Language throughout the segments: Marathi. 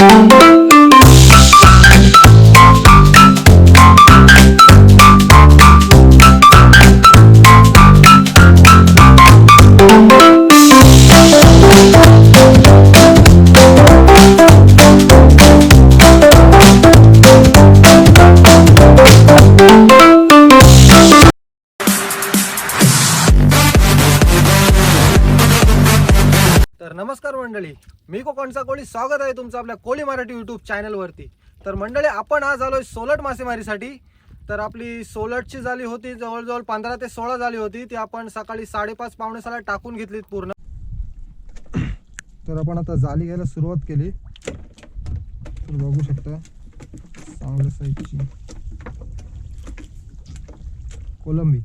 तर नमस्कार मंडळी. मी कोकणचा कोळी. स्वागत आहे तुमचं आपल्या कोळी मराठी यूट्यूब चॅनलवरती तर मंडळी आपण आज आलोय सोलट मासेमारीसाठी. तर आपली सोलटची झाली होती जवळजवळ पंधरा ते सोळा झाली होती. ती आपण सकाळी साडेपाच पावणे साला टाकून घेतलीत पूर्ण. तर आपण आता जाली घ्यायला सुरुवात केली. तर बघू शकता चांगल्या साईजची कोलंबी.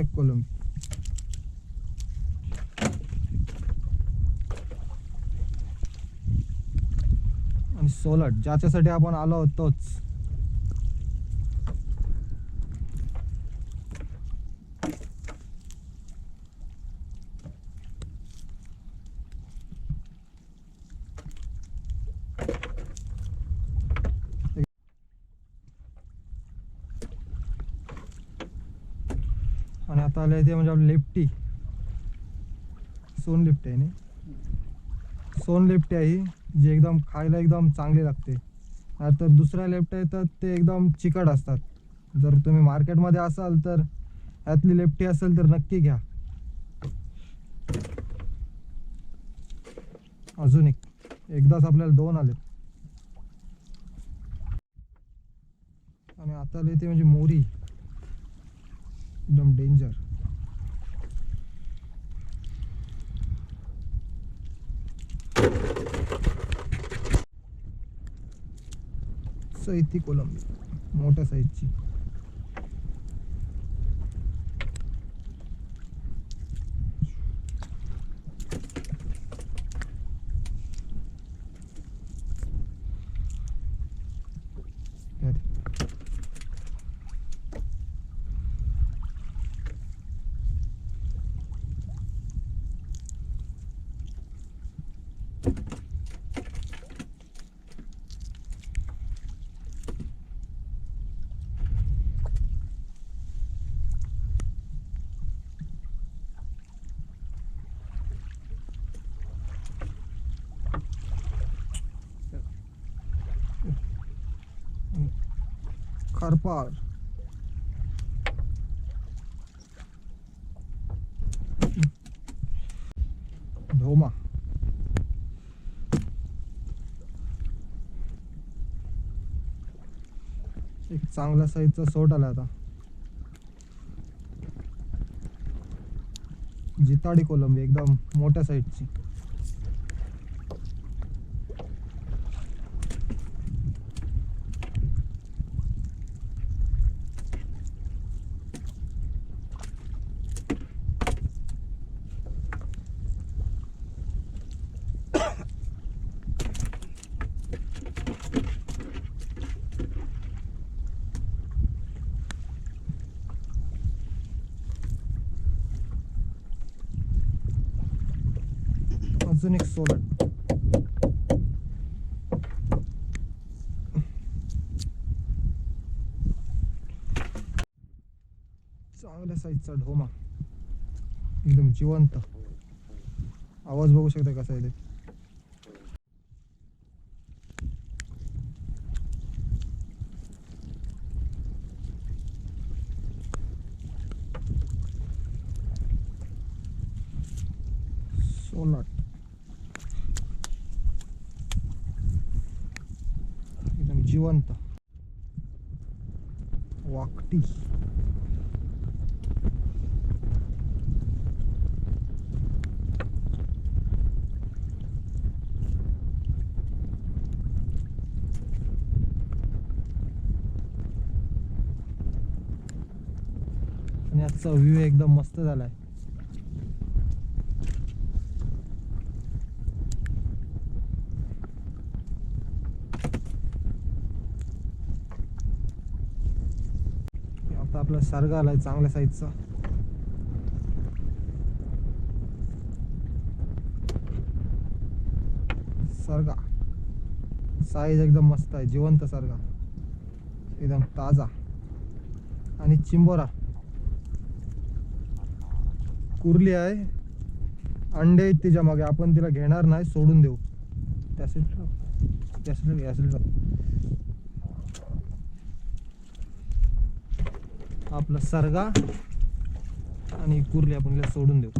अजून कोलंबी आणि सोलट ज्याच्यासाठी आपण आलो होतोच तोच आले ते म्हणजे आपली लेफ्टी. सोन लिफ्ट आहे ना सोन लिफ्टी आहे जी एकदम खायला एकदम चांगली लागते. तर दुसऱ्या लेफ्ट आहे तर ते एकदम चिकट असतात. जर तुम्ही मार्केटमध्ये असाल तर ह्यातली लेफ्टी असेल तर नक्की घ्या. अजून एक. एकदाच आपल्याला दोन आले आणि आता आले ते म्हणजे मोरी. एकदम डेंजर सैती कोलंबी मोठ्या साईजची अरे. खरपार ढोमा चांगला चांगल्या साईजचा सोट आला आता. जिताडी कोलंबी एकदम मोठ्या साईजची अजून एक सोलट चांगल्या साईजचा ढोमा. एकदम जिवंत. आवाज बघू शकता कसा आहे ते सोलट एकदम जिवंत. वाकटी आणि आजचा व्ह्यू एकदम मस्त झालाय आपला सारगा आलाय चांगल्या साईजचा सारगा साईज एकदम मस्त आहे जिवंत सारगा एकदम ताजा. आणि चिंबोरा. कुर्ली आहे. अंडे आहेत तिच्यामागे आपण तिला घेणार नाही सोडून देऊ. त्या साईडला त्या साईडला या साईडला आपला सरगा आणि कुर्ली आपण तिला सोडून देऊ.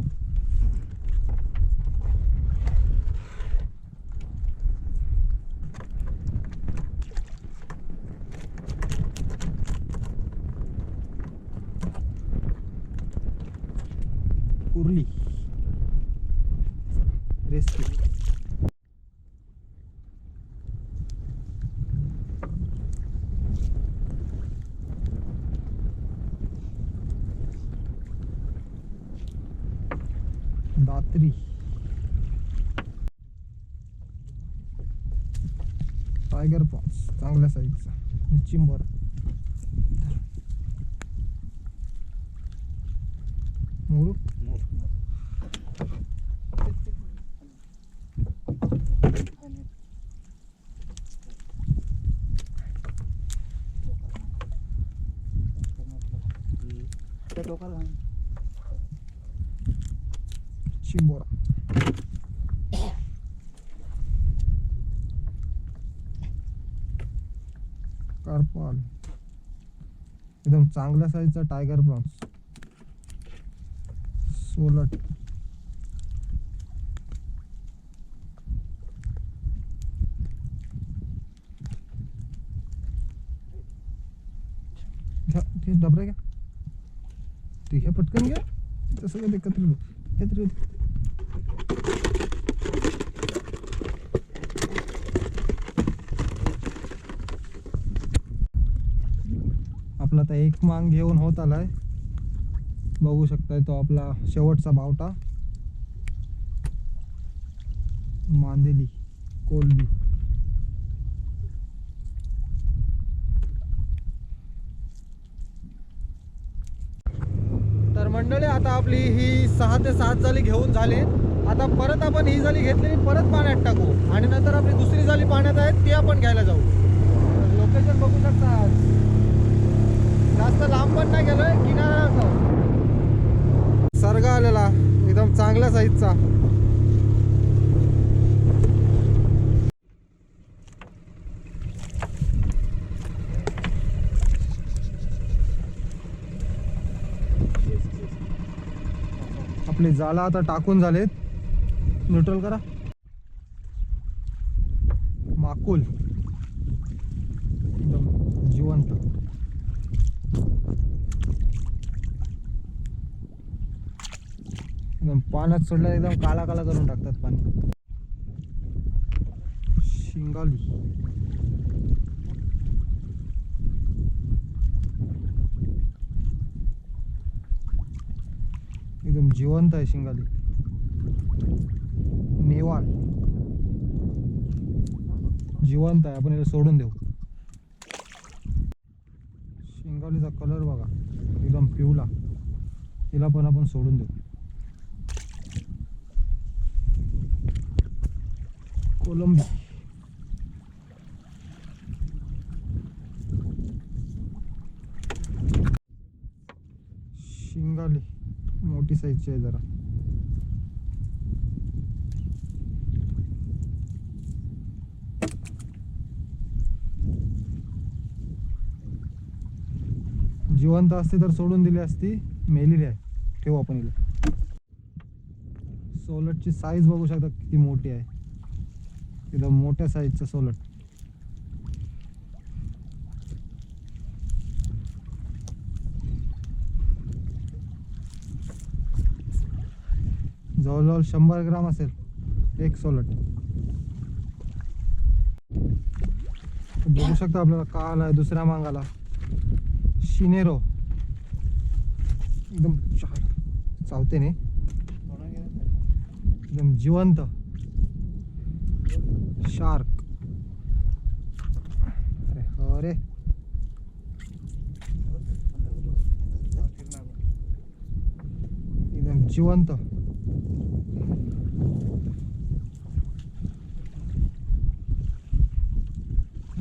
कुर्ली. रेस्क्यू. टायगर प्रॉन्स चांगल्या साईजचा चिंबर मोरू चिंबोरा कार्पाल एकदम चांगल्या साईजचा टायगर प्रॉन्स सोलट. डबरा घ्या. ते घ्या, पटकन काय एकत्र एकत्र आपला आता एक मांग घेऊन होत आलाय. बघू शकताय तो आपला शेवटचा बावटा मांदेली कोलबी तर मंडळी आता आपली ही सहा ते सात जाली घेऊन झाली. आता परत आपण ही जाली घेतली परत पाण्यात टाकू. आणि नंतर आपली दुसरी जाली पाण्यात आहे ती आपण घ्यायला जाऊ. लोकेशन बघू शकता जास्त लांब पण नाही गेलोय किनारा सरगा आलेला एकदम चांगल्या साईजचा. आपले जाला आता टाकून झालेत. न्यूट्रल करा माकुल एकदम जिवंत एकदम पाण्यात सोडलं एकदम काला काला करून टाकतात पाणी. शिंगाली. एकदम जिवंत आहे शिंगाली. नेवाल. जिवंत आहे. आपण याला सोडून देऊ. शिंगालीचा कलर बघा. एकदम पिवला तिला पण आपण सोडून देऊ. कोलंबी शिंगाली मोठी साईजची आहे जरा जिवंत असते तर सोडून दिली असती मेलेली आहे ठेवू आपण हिला. सोलटची साईज बघू शकता किती मोठी आहे. एकदम मोठ्या साईजचं सोलट जवळजवळ शंभर ग्राम असेल एक सोलट बघू शकता आपल्याला का आहे दुसऱ्या मांगाला शिनेरो. एकदम चा- चावते ने. एकदम जिवंत. शार्क। अरे अरे। एकदम जिवंत।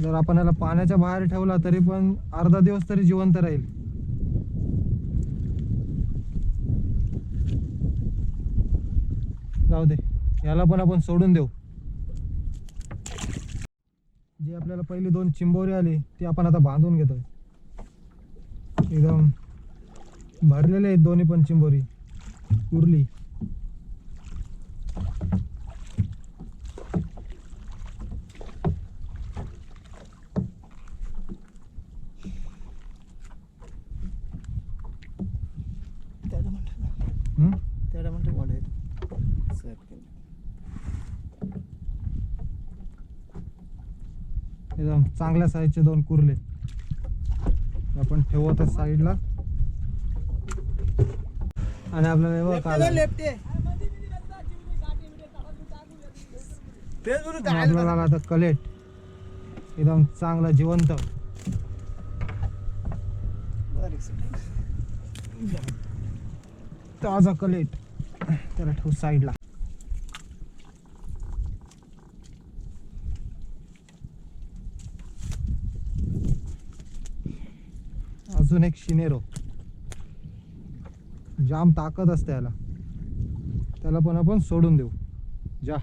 जर आपण याला पाण्याच्या बाहेर ठेवला तरी पण अर्धा दिवस तरी जिवंत राहील. जाऊ दे याला पण आपण सोडून देऊ. जे आपल्याला पहिली दोन चिंबोरी आली ती आपण आता बांधून घेतोय. एकदम भरलेले आहेत दोन्ही पण चिंबोरी. उरली तेरा म्हणतात हम्म? तेरा म्हणतात मोठे साहेब एकदम चांगल्या साईजचे दोन कुर्ले. आपण ठेवू आता साईडला. आणि आपल्याला आपल्याला आता कलेट. एकदम चांगला जिवंत. ताजा कलेट. त्याला ठेवू साईडला. अजून एक शिनेरो. जाम ताकद असते याला. त्याला पण आपण सोडून देऊ. जा.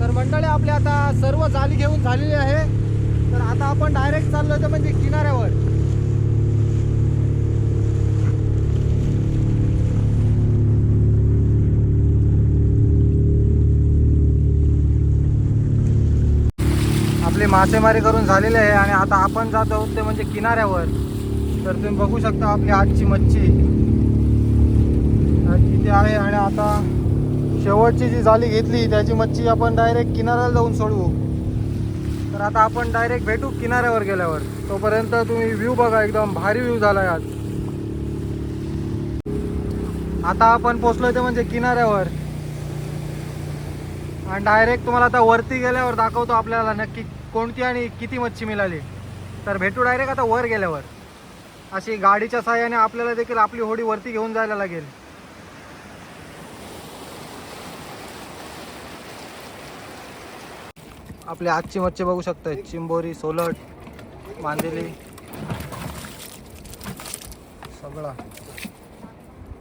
तर मंडळी आपले आता सर्व जाली घेऊन झालेली आहे. तर आता आपण डायरेक्ट चाललो होतो म्हणजे किनाऱ्यावर. मासेमारी करून झालेले आहे आणि आता आपण जात आहोत ते म्हणजे किनाऱ्यावर. तर तुम्ही बघू शकता आपली आजची मच्छी. किती आहे आणि आता शेवटची जी जाळी घेतली त्याची मच्छी आपण डायरेक्ट किनाऱ्याला जाऊन सोडवू. तर आता आपण डायरेक्ट भेटू किनाऱ्यावर गेल्यावर. तोपर्यंत तुम्ही व्ह्यू बघा एकदम भारी व्ह्यू झाला आज. आता आपण पोचलोय ते म्हणजे किनाऱ्यावर. आणि डायरेक्ट तुम्हाला आता वरती गेल्यावर दाखवतो आपल्याला नक्की कोणती आणि किती मच्छी मिळाली? तर भेटू डायरेक्ट आता वर गेल्यावर. अशी गाडीच्या सहाय्याने आपल्याला देखील आपली होडी वरती घेऊन जायला लागेल. आपली आजची मच्छी बघू शकताय. चिंबोरी सोलट मांदेली. सगळा.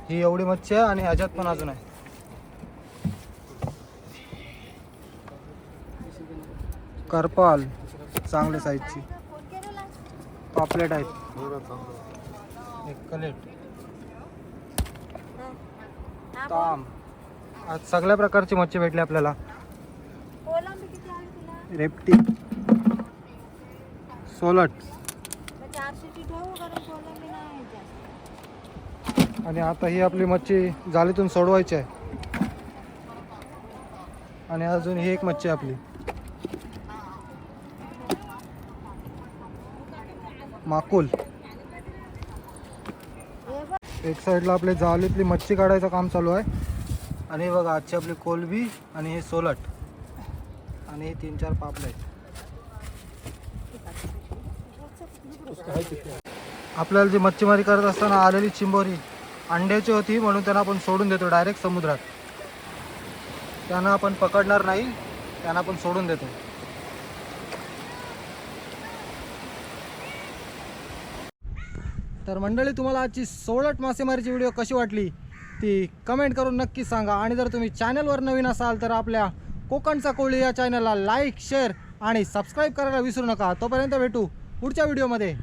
ही एवढी मच्छी आहे आणि ह्याच्यात पण अजून आहे. करपाल चांगल्या साईजची पापलेट आहेत. एक कलेट. ताम. आज सगळ्या प्रकारची मच्छी भेटली आपल्याला. रेपटी सोलट आणि आता ही आपली मच्छी जालीतून सोडवायची आहे. आणि अजून ही एक मच्छी आहे आपली. माकुल. एक साईडला आपले जाळीतली मच्छी काढायचं काम चालू आहे. आणि बघा आजची आपली कोलबी आणि हे सोलट. आणि हे तीन चार पापले आहेत आपल्याला जी मच्छीमारी करत असताना आलेली चिंबोरी अंड्याची होती म्हणून त्यांना आपण सोडून देतो डायरेक्ट समुद्रात. त्यांना आपण पकडणार नाही त्यांना आपण सोडून देतो. तर मंडळी तुम्हाला आजची सोळट मासेमारीची व्हिडिओ कशी वाटली ती कमेंट करून नक्की सांगा. आणि जर तुम्ही चॅनलवर नवीन असाल तर आपल्या कोकणचा कोळी या चॅनलला लाईक शेअर आणि सबस्क्राईब करायला विसरू नका. तोपर्यंत भेटू पुढच्या व्हिडिओमध्ये